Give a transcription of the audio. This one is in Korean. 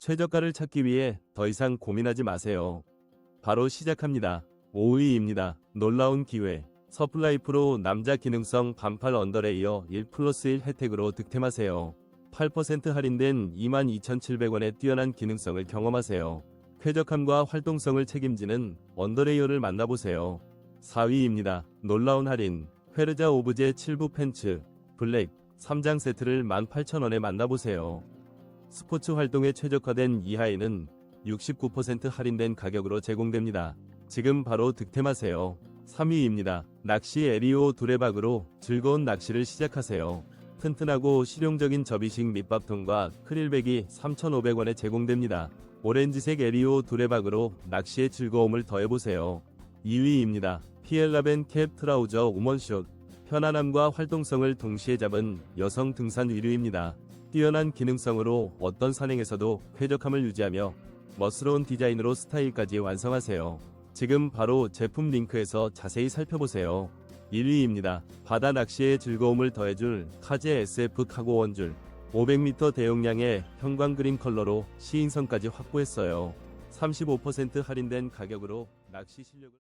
최저가를 찾기 위해 더 이상 고민하지 마세요. 바로 시작합니다. 5위입니다. 놀라운 기회. 서플라이 프로 남자 기능성 반팔 언더레이어 1 플러스 1 혜택으로 득템하세요. 8% 할인된 22,700원의 뛰어난 기능성을 경험하세요. 쾌적함과 활동성을 책임지는 언더레이어를 만나보세요. 4위입니다. 놀라운 할인. 페르자 오브제 7부 팬츠 블랙 3장 세트를 18,000원에 만나보세요. 스포츠 활동에 최적화된 이 하의는 69% 할인된 가격으로 제공됩니다. 지금 바로 득템하세요. 3위입니다. 낚시 에리오 두레박으로 즐거운 낚시를 시작하세요. 튼튼하고 실용적인 접이식 밑밥통과 크릴백이 3,500원에 제공됩니다. 오렌지색 에리오 두레박으로 낚시의 즐거움을 더해보세요. 2위입니다. 피엘라벤 캡 트라우저 우먼숏 편안함과 활동성을 동시에 잡은 여성 등산 의류입니다. 뛰어난 기능성으로 어떤 산행에서도 쾌적함을 유지하며 멋스러운 디자인으로 스타일까지 완성하세요. 지금 바로 제품 링크에서 자세히 살펴보세요. 1위입니다. 바다 낚시의 즐거움을 더해줄 카제 SF 카고 원줄 500m 대용량의 형광 그린 컬러로 시인성까지 확보했어요. 35% 할인된 가격으로 낚시 실력을